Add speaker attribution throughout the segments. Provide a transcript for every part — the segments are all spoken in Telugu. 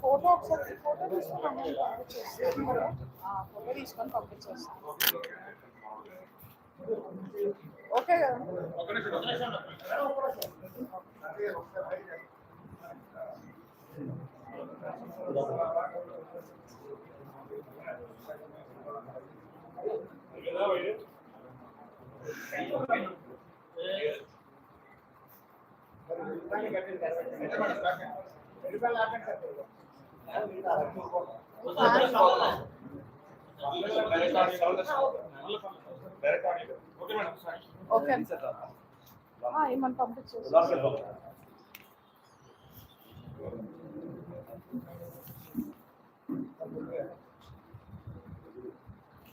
Speaker 1: ఫోటో ఒకసారి ఫోటో తీసుకుని ఫోటో తీసుకొని పంపించేస్తాను. ఓకే కదా ఓకే. ఆ, ఏమని పంపించేస్తాను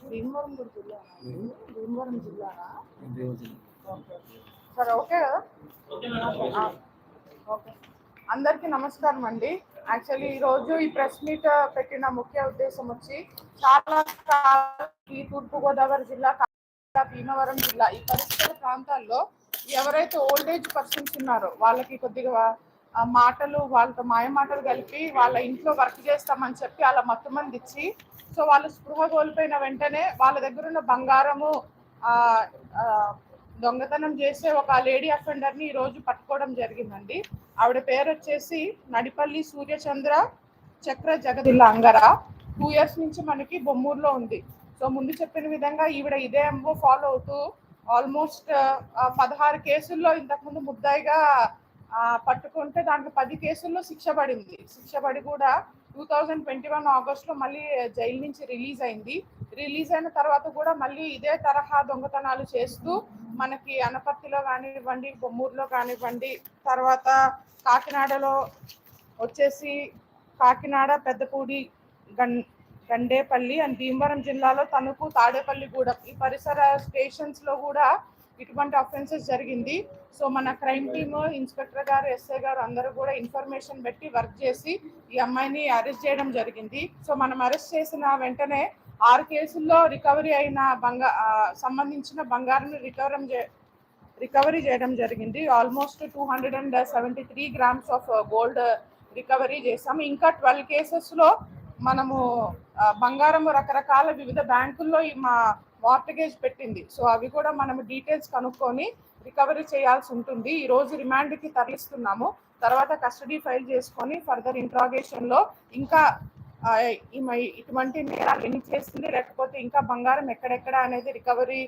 Speaker 1: భీమవరం కూడా భీమవరం జిల్లానా? సరే ఓకే కదా? ఓకే. అందరికీ నమస్కారం అండి. యాక్చువల్లీ ఈరోజు ఈ ప్రెస్ మీట్ పెట్టిన ముఖ్య ఉద్దేశం వచ్చి చాలా ఈ తూర్పుగోదావరి జిల్లా భీమవరం జిల్లా ఈ పరిసర ప్రాంతాల్లో ఎవరైతే ఓల్డ్ ఏజ్ పర్సన్స్ ఉన్నారో వాళ్ళకి కొద్దిగా మాటలు వాళ్ళతో మాయ మాటలు కలిపి వాళ్ళ ఇంట్లో వర్క్ చేస్తామని చెప్పి అలా మొత్తం మంది ఇచ్చి సో వాళ్ళు స్పృహ కోల్పోయిన వెంటనే వాళ్ళ దగ్గర ఉన్న బంగారము ఆ దొంగతనం చేసే ఒక లేడీ అఫెండర్ని రోజు పట్టుకోవడం జరిగిందండి. ఆవిడ పేరు వచ్చేసి నడిపల్లి సూర్యచంద్ర చక్ర జగదిల్ల అంగర. టూ ఇయర్స్ నుంచి మనకి బొమ్మూరులో ఉంది. సో ముందు చెప్పిన విధంగా ఈవిడ ఇదే ఎంఓ ఫాలో అవుతూ ఆల్మోస్ట్ పదహారు కేసుల్లో ఇంతకుముందు ముద్దాయిగా పట్టుకుంటే దాంట్లో పది కేసుల్లో శిక్ష పడింది. శిక్ష పడి కూడా టూ థౌజండ్ ట్వంటీ వన్ ఆగస్ట్లో మళ్ళీ జైలు నుంచి రిలీజ్ అయింది. రిలీజ్ అయిన తర్వాత కూడా మళ్ళీ ఇదే తరహా దొంగతనాలు చేస్తూ మనకి అనపర్తిలో కానివ్వండి బొమ్మూరులో కానివ్వండి తర్వాత కాకినాడలో వచ్చేసి కాకినాడ పెద్దపూడి గన్ గండేపల్లి అండ్ భీమవరం జిల్లాలో తణుకు తాడేపల్లిగూడెం ఈ పరిసర స్టేషన్స్లో కూడా ఇటువంటి అఫెన్సెస్ జరిగింది. సో మన క్రైమ్ టీమ్ ఇన్స్పెక్టర్ గారు ఎస్ఐ గారు అందరూ కూడా ఇన్ఫర్మేషన్ పెట్టి వర్క్ చేసి ఈ అమ్మాయిని అరెస్ట్ చేయడం జరిగింది. సో మనం అరెస్ట్ చేసిన వెంటనే ఆరు కేసుల్లో రికవరీ అయిన బంగా సంబంధించిన బంగారం రికవరం చే రికవరీ చేయడం జరిగింది. Almost two hundred and seventy three grams of gold recovery చేసాము ఇంకా ట్వెల్వ్ కేసెస్లో మనము బంగారం రకరకాల వివిధ బ్యాంకుల్లో మా మార్టగేజ్ పెట్టింది. సో అవి కూడా మనం డీటెయిల్స్ కనుక్కొని రికవరీ చేయాల్సి ఉంటుంది. ఈ రోజు రిమాండ్కి తరలిస్తున్నాము. తర్వాత కస్టడీ ఫైల్ చేసుకొని ఫర్దర్ ఇంట్రాగేషన్లో ఇంకా ఇటువంటి నేరాలు ఎన్ని చేస్తుంది లేకపోతే ఇంకా బంగారం ఎక్కడెక్కడ అనేది రికవరీ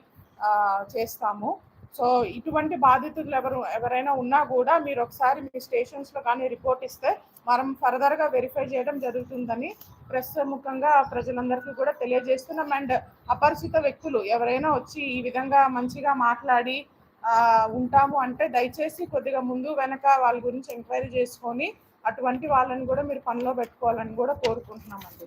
Speaker 1: చేస్తాము. సో ఇటువంటి బాధితులు ఎవరు ఎవరైనా ఉన్నా కూడా మీరు ఒకసారి మీ స్టేషన్స్లో కానీ రిపోర్ట్ ఇస్తే మనం ఫర్దర్గా వెరిఫై చేయడం జరుగుతుందని ప్రెస్ ముఖంగా ప్రజలందరికీ కూడా తెలియజేస్తున్నాం. అండ్ అపరిచిత వ్యక్తులు ఎవరైనా వచ్చి ఈ విధంగా మంచిగా మాట్లాడి ఉంటాము అంటే దయచేసి కొద్దిగా ముందు వెనక వాళ్ళ గురించి ఎంక్వైరీ చేసుకొని అటువంటి వాళ్ళని కూడా మీరు పనిలో పెట్టుకోవాలని కూడా కోరుకుంటున్నామండి.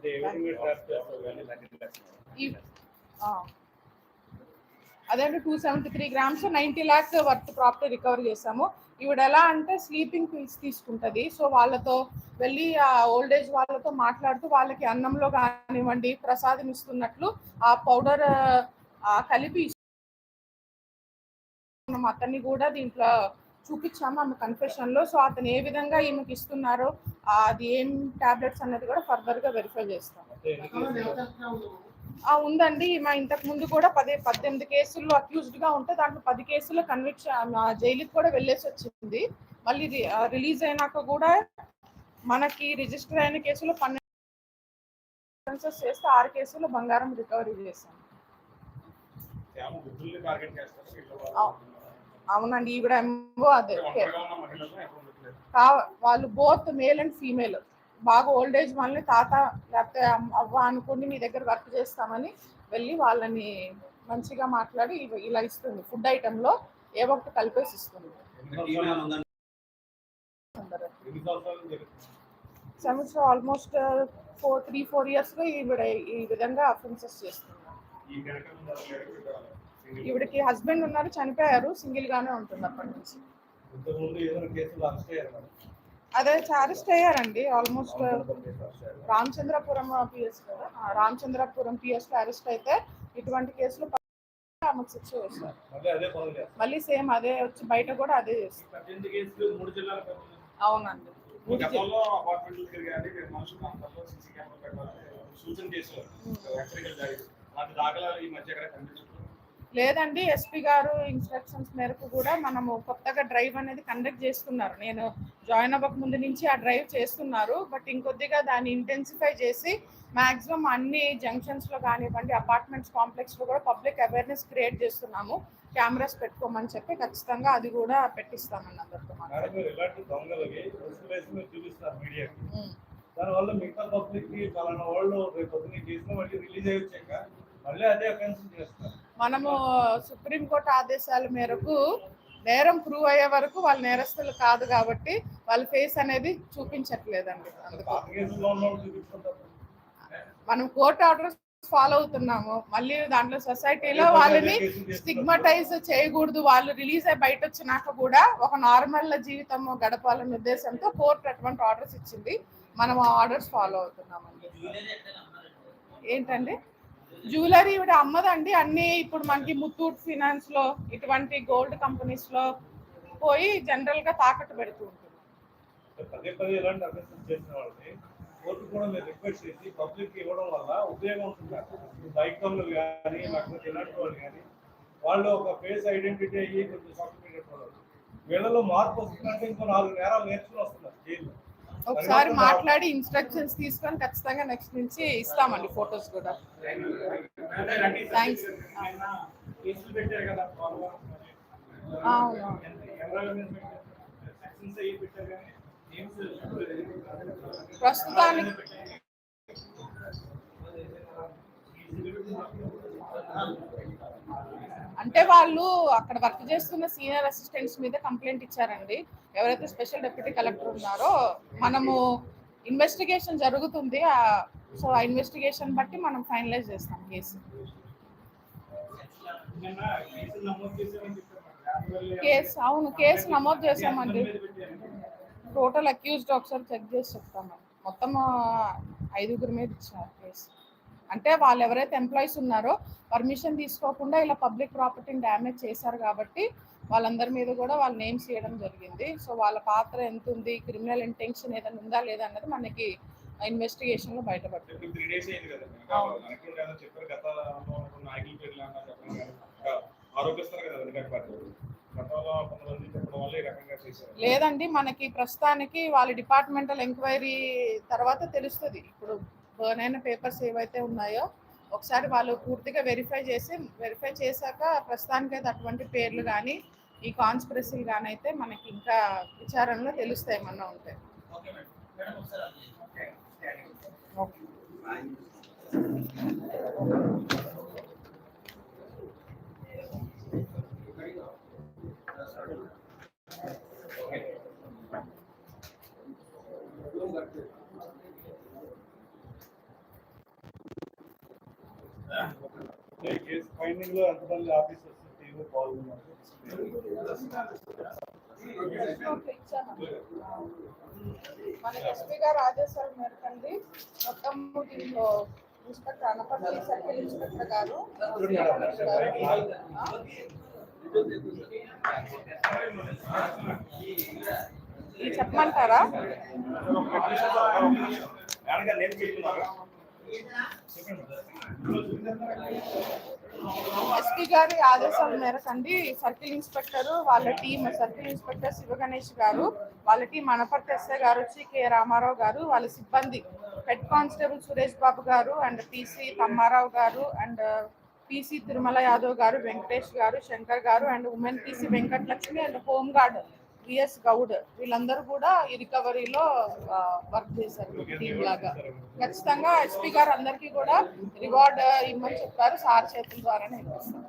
Speaker 1: అదేంటే two seventy three grams ninety lakh worth property recover చేసాము ఈవిడ ఎలా అంటే స్లీపింగ్ పిల్స్ తీసుకుంటది. సో వాళ్ళతో వెళ్ళి ఆ ఓల్డ్ ఏజ్ వాళ్ళతో మాట్లాడుతూ వాళ్ళకి అన్నంలో కానివ్వండి ప్రసాదం ఇస్తున్నట్లు ఆ పౌడర్ కలిపి మనం అతన్ని కూడా దీంట్లో చూపించాము ఆమె కన్ఫెషన్లో. సో అతను ఏ విధంగా ఈమెకి ఇస్తున్నారో అది ఏం టాబ్లెట్స్ అనేది కూడా ఫర్దర్గా వెరిఫై చేస్తాము. ఉందండి. మా ఇంతకు ముందు కూడా పది పద్దెనిమిది కేసుల్లో అక్యూజ్డ్గా ఉంటే దాంట్లో పది కేసుల్లో కన్విక్షన్ జైలుకి కూడా వెళ్ళేసి వచ్చింది. మళ్ళీ రిలీజ్ అయినాక కూడా మనకి రిజిస్టర్ అయిన కేసులో పన్నెండు చేస్తే ఆరు కేసుల్లో బంగారం రికవరీ చేశాం. అవు- అవునండి. ఈవిడ అదే. కా- వాళ్ళు బోత్ మేల్ అండ్ ఫీమేల్ బాగా ఓల్డ్ ఏజ్ వాళ్ళని తాత లేకపోతే అవ్వ అనుకుని మీ దగ్గర వర్క్ చేస్తామని వెళ్ళి వాళ్ళని మంచిగా మాట్లాడి ఇలా ఇస్తుంది. ఫుడ్ ఐటెంలో ఏ ఒకటి కలిపేసి ఇస్తుంది. సంవత్సరం ఆల్మోస్ట్ ఫోర్ త్రీ ఫోర్ ఇయర్స్గా ఈవిడ ఈ విధంగా అఫెన్సెస్ చేస్తుంది. ఈవిడకి హస్బెండ్ ఉన్నారు చనిపోయారు సింగిల్ గానే ఉంటుంది అప్పటి నుంచి అదే అరెస్ట్ అయ్యారండి ఆల్మోస్ట్ రామచంద్రపురం పిఎస్ కదా రామచంద్రపురం పిఎస్ అరెస్ట్ అయితే ఇటువంటి కేసులు ఆమెకు శిక్ష వేస్తారు
Speaker 2: మళ్ళీ
Speaker 1: సేమ్ అదే వచ్చి బయట కూడా అదే చేస్తారు. అవునండి.
Speaker 3: సూచన చేసేవారు దాఖలాలు ఈ మధ్య
Speaker 1: లేదండి ఎస్పీ గారు ఇన్స్ట్రక్షన్స్ మేరకు కూడా మనము కొత్తగా డ్రైవ్ అనేది కండక్ట్ చేస్తున్నారు. నేను జాయిన్ అవ్వక ముందు నుంచి ఆ డ్రైవ్ చేస్తున్నారు. బట్ ఇంకొద్దిగా దాన్ని ఇంటెన్సిఫై చేసి మాక్సిమం అన్ని జంక్షన్స్లో కానివ్వండి అపార్ట్మెంట్స్ కాంప్లెక్స్లో కూడా పబ్లిక్ అవేర్నెస్ క్రియేట్ చేస్తున్నాము. కెమెరాస్ పెట్టుకోమని చెప్పి ఖచ్చితంగా అది కూడా పెట్టిస్తామండి అందరితో.
Speaker 2: దానివల్ల మిగతా పబ్లిక్కి పలానా వాళ్ళు రేపు పొద్దున్న రిలీజ్ అయ్యి వచ్చాక మళ్ళీ అదే అఫెన్స్ చేస్తారు
Speaker 1: మనము సుప్రీంకోర్టు ఆదేశాల మేరకు నేరం ప్రూవ్ అయ్యే వరకు వాళ్ళు నేరస్తులు కాదు కాబట్టి వాళ్ళ ఫేస్ అనేది చూపించట్లేదండి మనం కోర్టు ఆర్డర్స్ ఫాలో అవుతున్నాము. మళ్ళీ దాంట్లో సొసైటీలో వాళ్ళని స్టిగ్మటైజ్ చేయకూడదు. వాళ్ళు రిలీజ్ అయ్యి బయట వచ్చినాక కూడా ఒక నార్మల్ జీవితం గడపాలనే ఉద్దేశంతో కోర్టు అటువంటి ఆర్డర్స్ ఇచ్చింది. మనం ఆ ఆర్డర్స్ ఫాలో అవుతున్నామండి. ఏంటండి? జ్యువెలరీ ఇవిడ అమ్మదండి. అన్ని ఇప్పుడు మనకి ముత్తూట్ ఫినాన్స్లో ఇటువంటి గోల్డ్ కంపెనీస్లో పోయి జనరల్గా తాకట్టు పెడుతూ ఉంటుంది.
Speaker 2: పదే పదే ఇలాంటి అఫెన్సెస్ చేసిన వాళ్ళని కోర్టు కూడా మీరు రిక్వెస్ట్ చేసి పబ్లిక్ ఇవ్వడం వల్ల ఉపయోగం ఉంటుంది బైక్ దొంగలు కానీ లేకపోతే ఇలాంటి వాళ్ళు కానీ వాళ్ళు ఒక ఫేస్ ఐడెంటిటీ అయ్యి కొంచెం సోషల్ వీళ్ళలో మార్పు వస్తుందంటే ఇంకో నాలుగు నేరాలు నేర్చుకుని వస్తున్నారు జైలు
Speaker 1: ఒకసారి మాట్లాడి ఇన్స్ట్రక్షన్స్ తీసుకొని ఖచ్చితంగా నెక్స్ట్ నుంచి ఇస్తామండి ఫొటోస్ కూడా Thanks.
Speaker 3: ఆయన కేసులు పెట్టారు కదా పోలవరం మరి.
Speaker 1: అవును.
Speaker 3: ఎవరెవరి మీద పెట్టారు? సెక్షన్స్ అయ్యి పెట్టారు కానీ నేమ్స్
Speaker 1: ప్రస్తుతానికి అంటే వాళ్ళు అక్కడ వర్క్ చేస్తున్న సీనియర్ అసిస్టెంట్స్ మీద కంప్లైంట్ ఇచ్చారండి. ఎవరైతే స్పెషల్ డెప్యూటీ కలెక్టర్ ఉన్నారో మనము ఇన్వెస్టిగేషన్ జరుగుతుంది. సో ఆ ఇన్వెస్టిగేషన్ బట్టి మనం ఫైనలైజ్ చేస్తాం కేసు. కేసు అవును కేసు నమోదు చేసామండి టోటల్ అక్యూజ్డ్ ఒకసారి చెక్ చేసి చెప్తామండి మొత్తం ఐదుగురి మీద ఇచ్చారు కేసు. అంటే వాళ్ళు ఎవరైతే ఎంప్లాయీస్ ఉన్నారో పర్మిషన్ తీసుకోకుండా ఇలా పబ్లిక్ ప్రాపర్టీని డ్యామేజ్ చేశారు కాబట్టి వాళ్ళందరి మీద కూడా వాళ్ళ నేమ్స్ ఇవ్వడం జరిగింది. సో వాళ్ళ పాత్ర ఎంత ఉంది క్రిమినల్ ఇంటెన్షన్ ఏదైనా ఉందా లేదా అన్నది మనకి ఇన్వెస్టిగేషన్లో బయటపడుతుంది. లేదండి మనకి ప్రస్తుతానికి వాళ్ళ డిపార్ట్మెంటల్ ఎంక్వైరీ తర్వాత తెలుస్తుంది. ఇప్పుడు బర్న్ అయిన పేపర్స్ ఏవైతే ఉన్నాయో ఒకసారి వాళ్ళు పూర్తిగా వెరిఫై చేసి వెరిఫై చేశాక ప్రస్తుతానికైతే అటువంటి పేర్లు కానీ ఈ కాన్స్పిరసీలు కానీ అయితే మనకి ఇంకా విచారణలో తెలుస్తాయి ఏమన్నా ఉంటే. ఓకే
Speaker 2: ఈ ఫైండింగ్లో ఎంతమంది ఆఫీసర్స్ టీమ్ పాల్గొన్నారు.
Speaker 1: మనకి ఎస్పీ గారు ఆదేశాల మేరకండి. మొత్తం దీంట్లో ఇన్స్పెక్టర్ అనపర్తి సర్కిల్ ఇన్స్పెక్టర్ గారు చెప్పమంటారా?
Speaker 3: చెప్తున్నారా
Speaker 1: ఎస్పీ గారి ఆదేశాల మేరకు అండి సర్కిల్ ఇన్స్పెక్టర్ వాళ్ళ team circle inspector Shiva Ganesh గారు వాళ్ళ టీం అనపర్తి ఎస్ఐ గారు వచ్చి కె రామారావు గారు వాళ్ళ సిబ్బంది హెడ్ కానిస్టేబుల్ సురేష్ బాబు గారు అండ్ పిసి తమ్మారావు గారు అండ్ పిసి తిరుమల యాదవ్ గారు వెంకటేష్ గారు శంకర్ గారు and women PC Venkatalakshmi and home guard VS Goud. వీళ్ళందరూ కూడా ఈ రికవరీలో వర్క్ చేశారు. టీమ్ లాగా. ఖచ్చితంగా ఎస్పీ గారు అందరికీ కూడా రివార్డ్ ఇవ్వమని చెప్పారు. సార్ చేతుల ద్వారానే ఇప్పిస్తాం